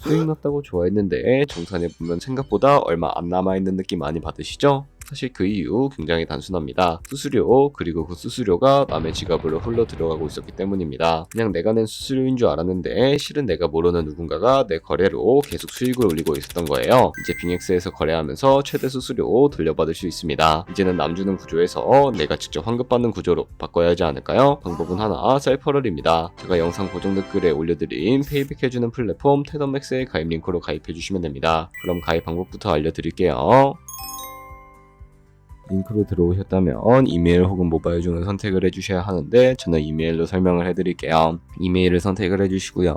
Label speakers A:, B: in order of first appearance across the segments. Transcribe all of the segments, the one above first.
A: 수익 났다고 좋아했는데 정산해보면 생각보다 얼마 안 남아있는 느낌 많이 받으시죠? 사실 그 이유 굉장히 단순합니다. 수수료 그리고 그 수수료가 남의 지갑으로 흘러 들어가고 있었기 때문입니다. 그냥 내가 낸 수수료인 줄 알았는데 실은 내가 모르는 누군가가 내 거래로 계속 수익을 올리고 있었던 거예요. 이제 빙엑스에서 거래하면서 최대 수수료 돌려받을 수 있습니다. 이제는 남주는 구조에서 내가 직접 환급받는 구조로 바꿔야 하지 않을까요? 방법은 하나 셀퍼럴입니다. 제가 영상 고정 댓글에 올려드린 페이백 해주는 플랫폼 테더맥스의 가입 링크로 가입해주시면 됩니다. 그럼 가입 방법부터 알려드릴게요. 링크로 들어오셨다면 이메일 혹은 모바일 중을 선택을 해주셔야 하는데 저는 이메일로 설명을 해드릴게요. 이메일을 선택을 해주시고요.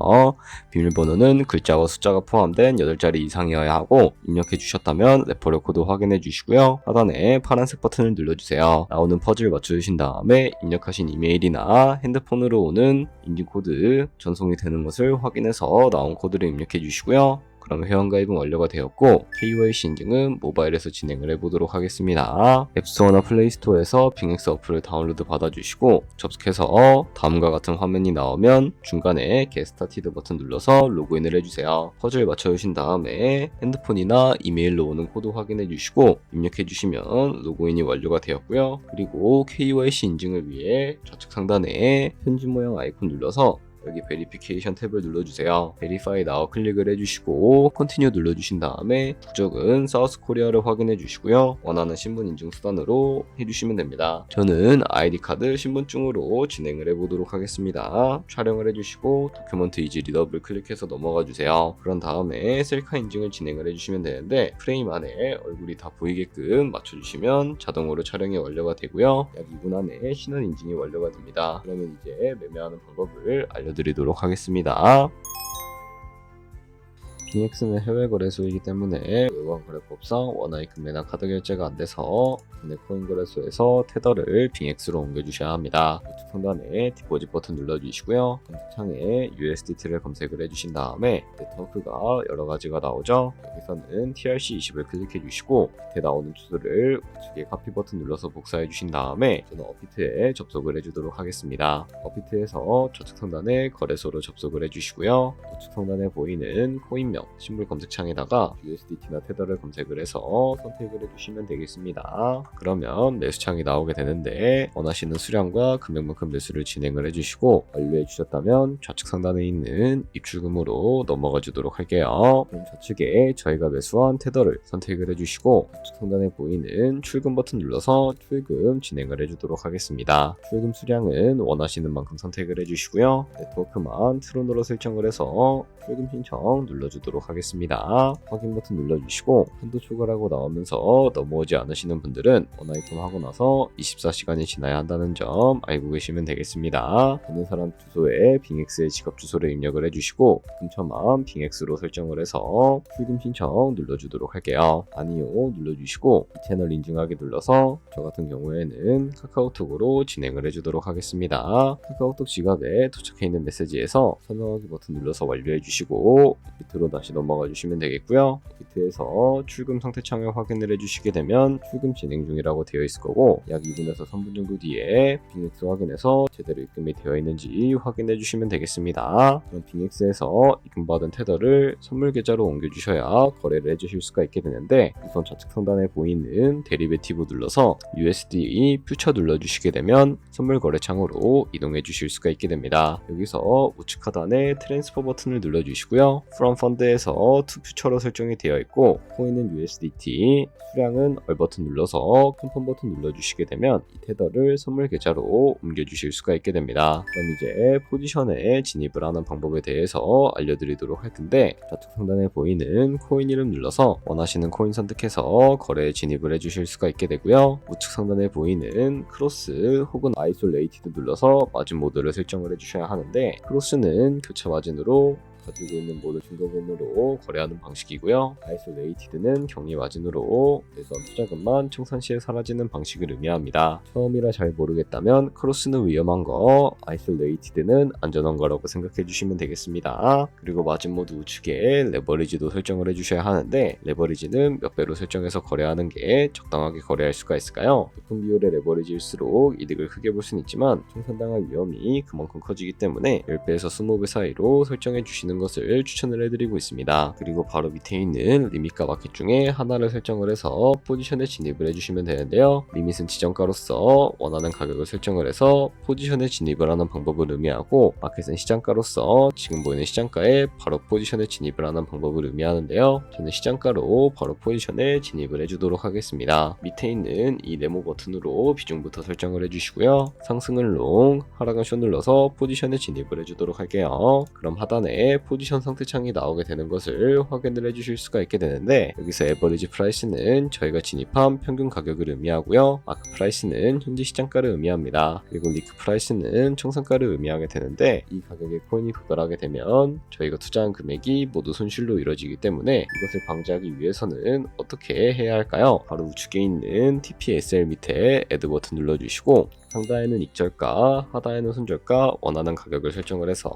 A: 비밀번호는 글자와 숫자가 포함된 8자리 이상이어야 하고 입력해 주셨다면 레퍼럴 코드 확인해 주시고요. 하단에 파란색 버튼을 눌러주세요. 나오는 퍼즐 맞춰주신 다음에 입력하신 이메일이나 핸드폰으로 오는 인증 코드 전송이 되는 것을 확인해서 나온 코드를 입력해 주시고요. 그럼 회원가입은 완료가 되었고 KYC 인증은 모바일에서 진행을 해보도록 하겠습니다. 앱스토어나 플레이스토어에서 빙엑스 어플을 다운로드 받아주시고 접속해서 다음과 같은 화면이 나오면 중간에 Started 버튼 눌러서 로그인을 해주세요. 퍼즐 맞춰주신 다음에 핸드폰이나 이메일로 오는 코드 확인해 주시고 입력해 주시면 로그인이 완료가 되었고요. 그리고 KYC 인증을 위해 좌측 상단에 편지 모양 아이콘 눌러서 여기 베리피케이션 탭을 눌러주세요. 베리파이 now 클릭을 해주시고 컨티뉴 눌러주신 다음에 국적은 사우스 코리아를 확인해 주시고요. 원하는 신분 인증 수단으로 해주시면 됩니다. 저는 아이디 카드 신분증으로 진행을 해보도록 하겠습니다. 촬영을 해주시고 도큐먼트 이지 리더블 클릭해서 넘어가 주세요. 그런 다음에 셀카 인증을 진행을 해주시면 되는데 프레임 안에 얼굴이 다 보이게끔 맞춰주시면 자동으로 촬영이 완료가 되고요. 약 2분 안에 신원 인증이 완료가 됩니다. 그러면 이제 매매하는 방법을 알려 드리도록 하겠습니다. BX는 해외 거래소이기 때문에 외관 거래법상 원화이금 매나 카드 결제가 안 돼서 국내 코인 거래소에서 테더를 빙X로 옮겨주셔야 합니다. 우측 상단에 디포짓 버튼 눌러주시고요. 검색창에 USDT를 검색을 해주신 다음에 네트워크가 여러 가지가 나오죠. 여기서는 TRC20을 클릭해 주시고 밑에 나오는 주소를 우측에 카피 버튼 눌러서 복사해 주신 다음에 저는 어피트에 접속을 해주도록 하겠습니다. 어피트에서 좌측 상단에 거래소로 접속을 해주시고요. 우측 상단에 보이는 코인명 신물 검색창에다가 USDT나 테더를 검색을 해서 선택을 해주시면 되겠습니다. 그러면 매수창이 나오게 되는데 원하시는 수량과 금액만큼 매수를 진행을 해주시고 완료해 주셨다면 좌측 상단에 있는 입출금으로 넘어가 주도록 할게요. 그럼 좌측에 저희가 매수한 테더를 선택을 해주시고 우측 상단에 보이는 출금 버튼 눌러서 출금 진행을 해주도록 하겠습니다. 출금 수량은 원하시는 만큼 선택을 해주시고요. 네트워크만 트론으로 설정을 해서 출금 신청 눌러주도록 하겠습니다. 확인 버튼 눌러주시고 한도 초과라고 나오면서 넘어오지 않으시는 분들은 원아이콘 하고 나서 24시간이 지나야 한다는 점 알고 계시면 되겠습니다. 보는 사람 주소에 빙엑스의 지갑 주소를 입력을 해주시고 근처만 빙엑스로 설정을 해서 출금 신청 눌러주도록 할게요. 아니요 눌러주시고 이 채널 인증하기 눌러서 저 같은 경우에는 카카오톡으로 진행을 해주도록 하겠습니다. 카카오톡 지갑에 도착해 있는 메시지에서 설명하기 버튼 눌러서 완료해 주시고 밑으로 다시 넘어가 주시면 되겠고요. 밑에서 출금 상태 창을 확인을 해주시게 되면 출금 진행 중이라고 되어 있을 거고 약 2분에서 3분 정도 뒤에 빙엑스 확인해서 제대로 입금이 되어 있는지 확인해 주시면 되겠습니다. 그럼 빙엑스에서 입금받은 테더를 선물 계좌로 옮겨주셔야 거래를 해주실 수가 있게 되는데 우선 좌측 상단에 보이는 데리베티브 눌러서 USD 퓨처 눌러주시게 되면 선물 거래 창으로 이동해 주실 수가 있게 됩니다. 여기서 우측 하단에 트랜스퍼 버튼을 눌러주시고요. From 펀드에서 to 퓨처로 설정이 되어 있고 코인은 USDT 수량은 얼 버튼 눌러서 컨펌 버튼 눌러주시게 되면 이 테더를 선물 계좌로 옮겨주실 수가 있게 됩니다. 그럼 이제 포지션에 진입을 하는 방법에 대해서 알려드리도록 할 텐데 좌측 상단에 보이는 코인 이름 눌러서 원하시는 코인 선택해서 거래에 진입을 해주실 수가 있게 되고요. 우측 상단에 보이는 크로스 혹은 아이솔레이티드 눌러서 마진 모드를 설정을 해주셔야 하는데 크로스는 교차 마진으로 가지고 있는 모든 증거금으로 거래하는 방식이고요. 아이솔레이티드는 격리 마진으로 내던 투자금만 청산 시에 사라지는 방식을 의미합니다. 처음이라 잘 모르겠다면 크로스는 위험한 거, 아이솔레이티드는 안전한 거라고 생각해 주시면 되겠습니다. 그리고 마진 모드 우측에 레버리지도 설정을 해 주셔야 하는데 레버리지는 몇 배로 설정해서 거래하는 게 적당하게 거래할 수가 있을까요? 높은 비율의 레버리지일수록 이득을 크게 볼 수는 있지만 청산당할 위험이 그만큼 커지기 때문에 10배에서 20배 사이로 설정해 주시는 것을 추천을 해드리고 있습니다. 그리고 바로 밑에 있는 리밋과 마켓 중에 하나를 설정을 해서 포지션에 진입을 해주시면 되는데요. 리밋은 지정가로서 원하는 가격을 설정을 해서 포지션에 진입을 하는 방법을 의미하고 마켓은 시장가로서 지금 보이는 시장가에 바로 포지션에 진입을 하는 방법을 의미하는데요. 저는 시장가로 바로 포지션에 진입을 해주도록 하겠습니다. 밑에 있는 이 네모 버튼으로 비중부터 설정을 해주시고요. 상승은 롱, 하락은 숏 눌러서 포지션에 진입을 해주도록 할게요. 그럼 하단에 포지션 상태 창이 나오게 되는 것을 확인을 해주실 수가 있게 되는데 여기서 에버리지 프라이스는 저희가 진입한 평균 가격을 의미하고요. 마크 프라이스는 현재 시장가를 의미합니다. 그리고 리크 프라이스는 청산가를 의미하게 되는데 이 가격에 코인이 부과하게 되면 저희가 투자한 금액이 모두 손실로 이루어지기 때문에 이것을 방지하기 위해서는 어떻게 해야 할까요? 바로 우측에 있는 TPSL 밑에 애드 버튼 눌러주시고 상단에는 익절가, 하단에는 손절가 원하는 가격을 설정을 해서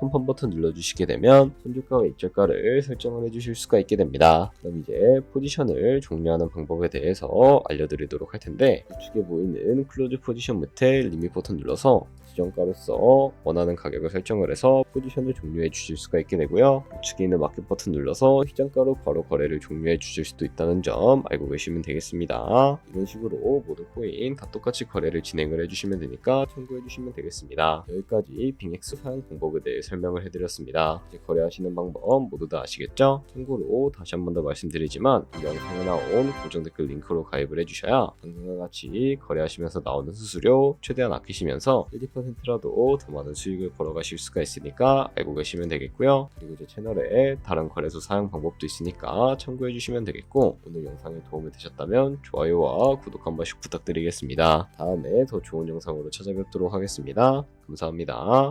A: 컴펌 버튼 눌러주시게 되면 손절가와 익절가를 설정을 해주실 수가 있게 됩니다. 그럼 이제 포지션을 종료하는 방법에 대해서 알려드리도록 할 텐데 우측에 보이는 클로즈 포지션 밑에 리밋 버튼 눌러서 지정가로서 원하는 가격을 설정을 해서 포지션을 종료해 주실 수가 있게 되고요. 우측에 있는 마켓 버튼 눌러서 시장가로 바로 거래를 종료해 주실 수도 있다는 점 알고 계시면 되겠습니다. 이런 식으로 모든 코인 다 똑같이 거래를 진행을 해주시면 되니까 참고해 주시면 되겠습니다. 여기까지 빙엑스 사용 방법에 대해 설명을 해드렸습니다. 이제 거래하시는 방법 모두 다 아시겠죠? 참고로 다시 한 번 더 말씀드리지만 이 영상에 나온 고정 댓글 링크로 가입을 해주셔야 방금과 같이 거래하시면서 나오는 수수료 최대한 아끼시면서 1% 라도 더 많은 수익을 벌어가실 수가 있으니까 알고 계시면 되겠고요. 그리고 제 채널에 다른 거래소 사용 방법도 있으니까 참고해 주시면 되겠고 오늘 영상이 도움이 되셨다면 좋아요와 구독 한 번씩 부탁드리겠습니다. 다음에 더 좋은 영상으로 찾아뵙도록 하겠습니다. 감사합니다.